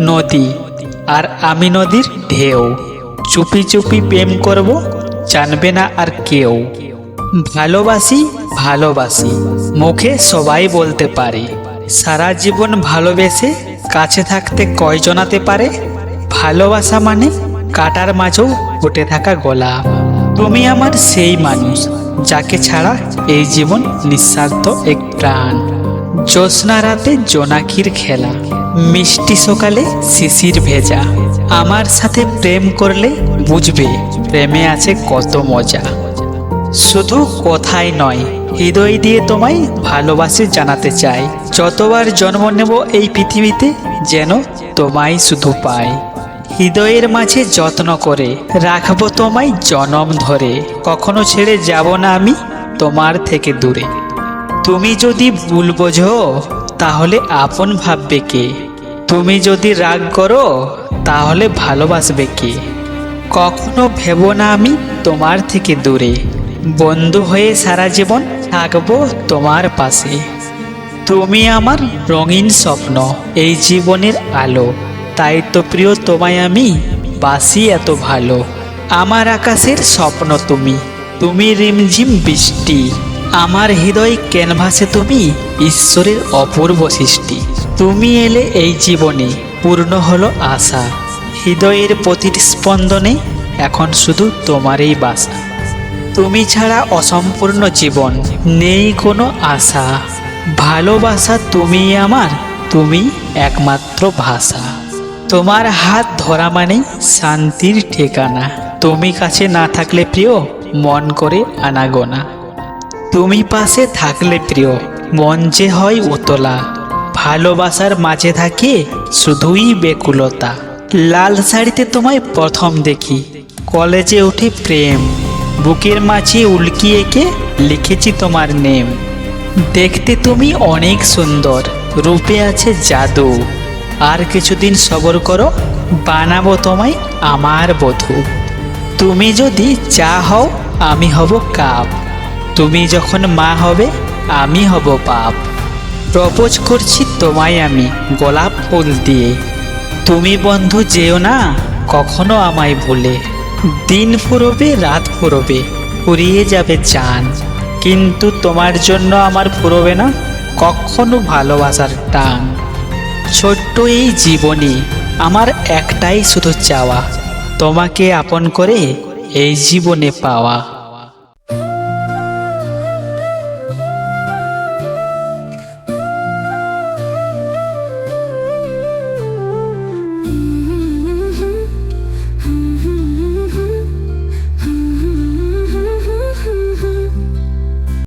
নদী আর আমি নদীর ঢেউ। চুপি চুপি প্রেম করব, জানবে না আর কেউ। ভালোবাসি ভালোবাসি, মুখে সবাই বলতে পারে। সারা জীবন ভালোবেসে কাছে থাকতে কয় জনাতে পারে? ভালোবাসা মানে কাটার মাঝেও ফুটে থাকা গোলাপ তুমি আমার সেই মানুষ, যাকে ছাড়া এই জীবন নিঃস্বার্থ এক প্রাণ। জ্যোৎস্না রাতে জোনাকির খেলা। মিষ্টি সকালে শিশির ভেজা। আমার সাথে প্রেম করলে বুঝবে, প্রেমে আছে কত মজা। শুধু কথাই নয়, হৃদয় দিয়ে তোমায় ভালোবাসে জানাতে চাই। যতবার জন্ম নেব এই পৃথিবীতে যেন তোমায় শুধু পাই। হৃদয়ের মাঝে যত্ন করে রাখব তোমায় জনম ধরে। কখনো ছেড়ে যাব না আমি তোমার থেকে দূরে। তুমি যদি ভুল বোঝো, তাহলে আপন ভাববে কে? তুমি যদি রাগ করো, তাহলে ভালোবাসবে কে? কখনো ভেবো না আমি তোমার থেকে দূরে। বন্ধু হয়ে সারা জীবন থাকব তোমার পাশে। তুমি আমার রঙিন স্বপ্ন, এই জীবনের আলো। তাই তো প্রিয়, তোমায় আমি বাসি এত ভালো। আমার আকাশের স্বপ্ন তুমি তুমি রিমঝিম বৃষ্টি। আমার হৃদয় ক্যানভাসে তুমি ঈশ্বরের অপূর্ব সৃষ্টি। তুমি এলে এই জীবনে, পূর্ণ হলো আশা। হৃদয়ের প্রতিটি স্পন্দনে এখন শুধু তোমারই বাসা। তুমি ছাড়া অসম্পূর্ণ জীবন নেই কোনো আশা। ভালোবাসা তুমি আমার তুমি একমাত্র ভাষা। তোমার হাত ধরা মানেই শান্তির ঠিকানা। তুমি কাছে না থাকলে প্রিয়, মন করে আনাগোনা। তুমি পাশে থাকলে প্রিয়, মন যে হয় উতলা। ভালোবাসার মাঝে থাকে শুধুই বেকুলতা। লাল শাড়িতে তোমায় প্রথম দেখি। কলেজে উঠে প্রেম। বুকের মাঝে উল্কি এঁকে লিখেছি তোমার নেম। দেখতে তুমি অনেক সুন্দর, রূপে আছে জাদু। আর কিছুদিন সবর করো, বানাবো তোমায় আমার বধূ। তুমি যদি চা হও, আমি হব কাপ। তুমি যখন মা হবে, আমি হব বাপ। প্রপোজ করছি তোমায় আমি, গোলাপ ফুল দিয়ে। তুমি বন্ধু যেও না, কখনো আমায় ভুলে। দিন ফুরবে, রাত ফুরবে ফুরিয়ে যাবে চান কিন্তু তোমার জন্য আমার ফুরবে না, কখনো ভালোবাসার টান। ছোট্ট এই জীবনে আমার একটাই শুধু চাওয়া, তোমাকে আপন করে এই জীবনে পাওয়া।